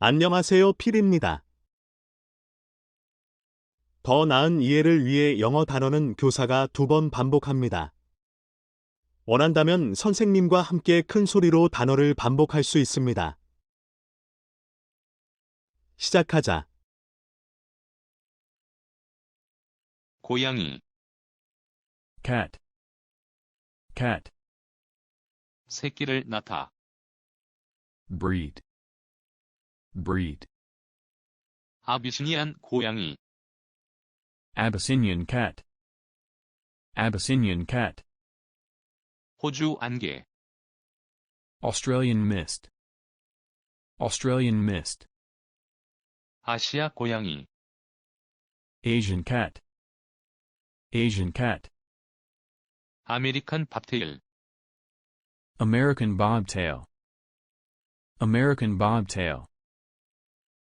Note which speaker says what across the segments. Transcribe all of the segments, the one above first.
Speaker 1: 안녕하세요, 필입니다. 더 나은 이해를 위해 영어 단어는 교사가 두 번 반복합니다. 원한다면 선생님과 함께 큰 소리로 단어를 반복할 수 있습니다. 시작하자.
Speaker 2: 고양이,
Speaker 3: cat, cat,
Speaker 2: 새끼를 낳다,
Speaker 3: breed, breed,
Speaker 2: 아비시니안 고양이,
Speaker 3: Abyssinian cat, Abyssinian cat,
Speaker 2: 호주 안개,
Speaker 3: Australian mist, Australian mist,
Speaker 2: 아시아 고양이,
Speaker 3: Asian cat, Asian cat,
Speaker 2: 아메리칸 밥테일,
Speaker 3: American bobtail, American bobtail,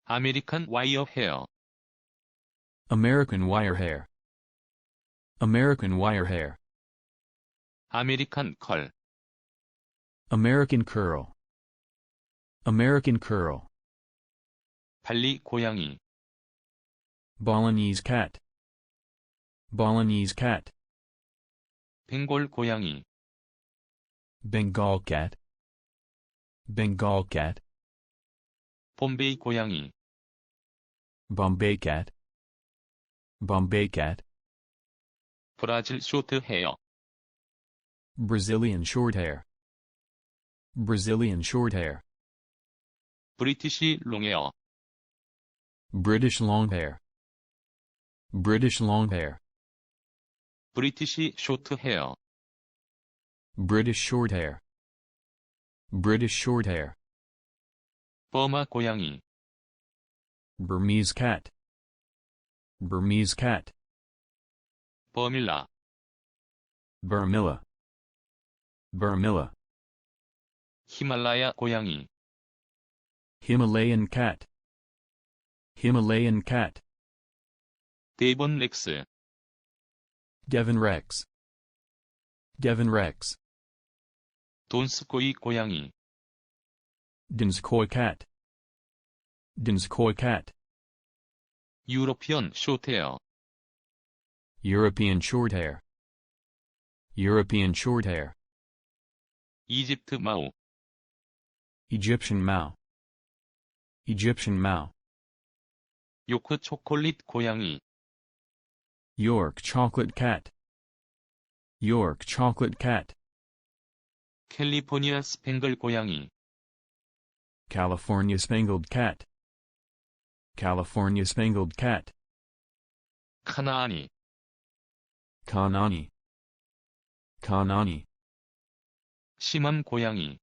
Speaker 2: 아메리칸 와이어 헤어,
Speaker 3: American wirehair, American wirehair,
Speaker 2: 아메리칸 컬,
Speaker 3: American curl, American curl,
Speaker 2: 발리 고양이,
Speaker 3: Balinese cat, Balinese cat,
Speaker 2: 벵골 고양이,
Speaker 3: Bengal cat, Bengal cat,
Speaker 2: 봄베이 고양이,
Speaker 3: Bombay cat, Bombay cat,
Speaker 2: 브라질 쇼트 헤어,
Speaker 3: Brazilian shorthair, Brazilian shorthair,
Speaker 2: 브리티시 롱헤어,
Speaker 3: British longhair, British longhair,
Speaker 2: 브리티시 쇼트 헤어,
Speaker 3: British shorthair, British shorthair,
Speaker 2: 버마 고양이,
Speaker 3: Burmese cat, Burmese cat,
Speaker 2: 버밀라,
Speaker 3: Burmilla, Burmilla,
Speaker 2: 히말라야 고양이,
Speaker 3: Himalayan cat, Himalayan cat,
Speaker 2: 데이본 렉스,
Speaker 3: Devon Rex, Devon Rex,
Speaker 2: 돈스코이 고양이,
Speaker 3: Dinskoi cat, Dinskoi cat,
Speaker 2: 유로피언 쇼트헤어,
Speaker 3: European shorthair, European shorthair,
Speaker 2: 이집트 마우,
Speaker 3: Egyptian Mao, Egyptian Mao,
Speaker 2: 요크 초콜릿 고양이,
Speaker 3: York chocolate cat, York chocolate cat,
Speaker 2: 캘리포니아 스팽글 고양이,
Speaker 3: California spangled cat, California spangled cat,
Speaker 2: 카나아니,
Speaker 3: Kanani, Kanani,
Speaker 2: 심한 고양이,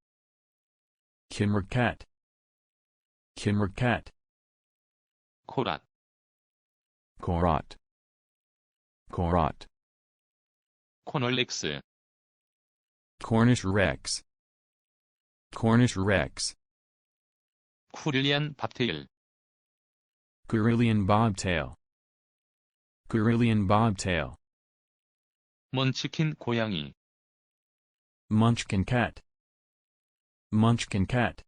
Speaker 3: Kimmer cat, Kimmer cat,
Speaker 2: 코랏,
Speaker 3: Korat, Korat,
Speaker 2: 코널렉스,
Speaker 3: Cornish rex, Cornish rex,
Speaker 2: 쿠릴리안 밥테일,
Speaker 3: Carillion bobtail, Carillion bobtail,
Speaker 2: 먼치킨 고양이,
Speaker 3: Munchkin cat, Munchkin cat,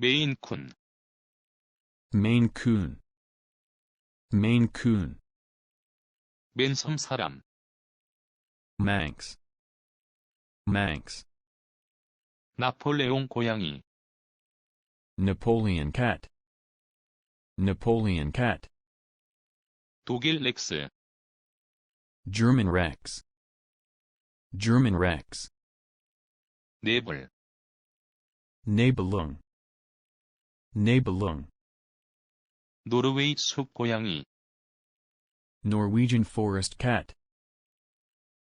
Speaker 2: 메인쿤,
Speaker 3: Maine coon, Maine coon,
Speaker 2: 맨섬 사람,
Speaker 3: Manx, Manx,
Speaker 2: 나폴레옹 고양이,
Speaker 3: Napoleon cat, Napoleon cat,
Speaker 2: 독일 렉스,
Speaker 3: German rex, German rex,
Speaker 2: 네블,
Speaker 3: Nibelung, Nibelung,
Speaker 2: 노르웨이 숲 고양이,
Speaker 3: Norwegian forest cat,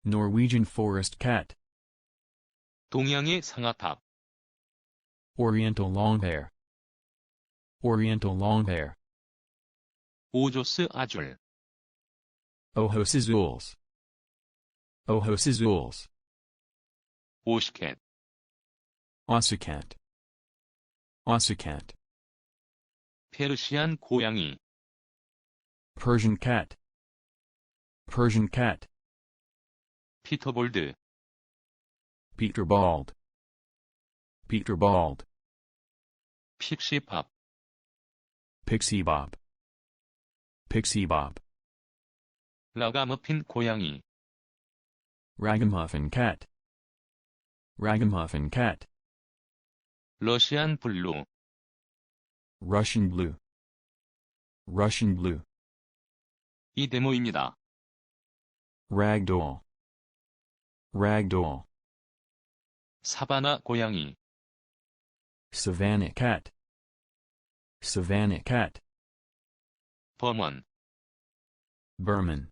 Speaker 3: Norwegian forest cat,
Speaker 2: 동양의 상아탑,
Speaker 3: Oriental longhair, Oriental longhair,
Speaker 2: 오조스 아줄,
Speaker 3: Ohosizuls, Ohosizuls,
Speaker 2: 오시켓,
Speaker 3: Ossicat, Ossicat,
Speaker 2: 페르시안 고양이,
Speaker 3: Persian cat, Persian cat,
Speaker 2: 피터볼드,
Speaker 3: Peter Bald, Peter Bald,
Speaker 2: 픽시팝,
Speaker 3: Pixie Bob. Pixie Bob.
Speaker 2: 라가머핀 고양이,
Speaker 3: Ragamuffin cat. Ragamuffin cat.
Speaker 2: 러시안 블루,
Speaker 3: Russian blue. Russian blue.
Speaker 2: 이 데모입니다.
Speaker 3: Ragdoll. Ragdoll.
Speaker 2: 사바나 고양이,
Speaker 3: Savannah cat. Savannah cat.
Speaker 2: 범원,
Speaker 3: Berman.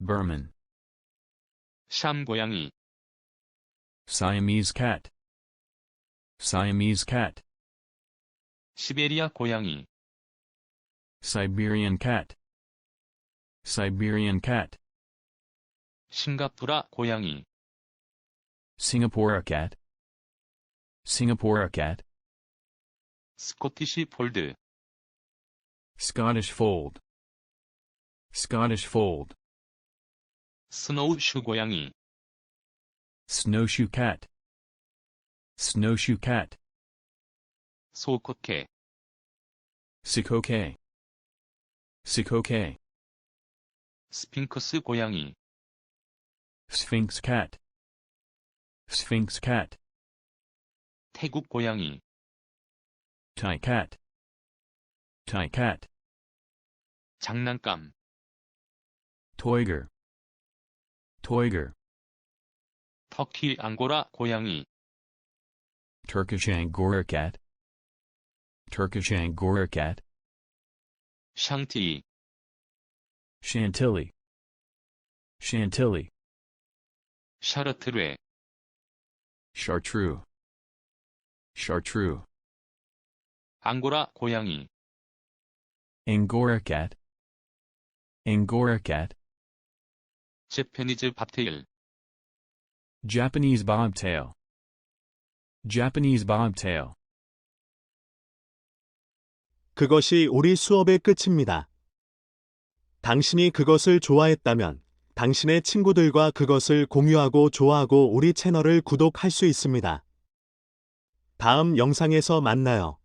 Speaker 3: Berman.
Speaker 2: 샴 고양이,
Speaker 3: Siamese cat. Siamese cat.
Speaker 2: 시베리아 고양이,
Speaker 3: Siberian cat. Siberian cat.
Speaker 2: 싱가푸라 고양이,
Speaker 3: Singapore cat. Singapore cat.
Speaker 2: 스코티시 폴드,
Speaker 3: Scottish fold. Scottish fold.
Speaker 2: 스노우슈 고양이,
Speaker 3: Snowshoe cat. Snowshoe cat.
Speaker 2: 소코케,
Speaker 3: Sikoke. Sikoke.
Speaker 2: 스핑크스 고양이,
Speaker 3: Sphinx cat. Sphinx cat.
Speaker 2: 태국 고양이,
Speaker 3: Thai cat. Thai cat.
Speaker 2: 장난감,
Speaker 3: Toiger. Toiger.
Speaker 2: 터키 앙고라 고양이,
Speaker 3: Turkish Angora cat. Turkish Angora cat.
Speaker 2: 샹티,
Speaker 3: Chantilly. Chantilly.
Speaker 2: 샤르트레,
Speaker 3: Chartreux. Chartreux.
Speaker 2: 앙고라 고양이,
Speaker 3: Angora cat. Angora cat.
Speaker 2: 제페니즈 밥테일,
Speaker 3: Japanese bobtail. Japanese bobtail.
Speaker 1: 그것이 우리 수업의 끝입니다. 당신이 그것을 좋아했다면 당신의 친구들과 그것을 공유하고 좋아하고 우리 채널을 구독할 수 있습니다. 다음 영상에서 만나요.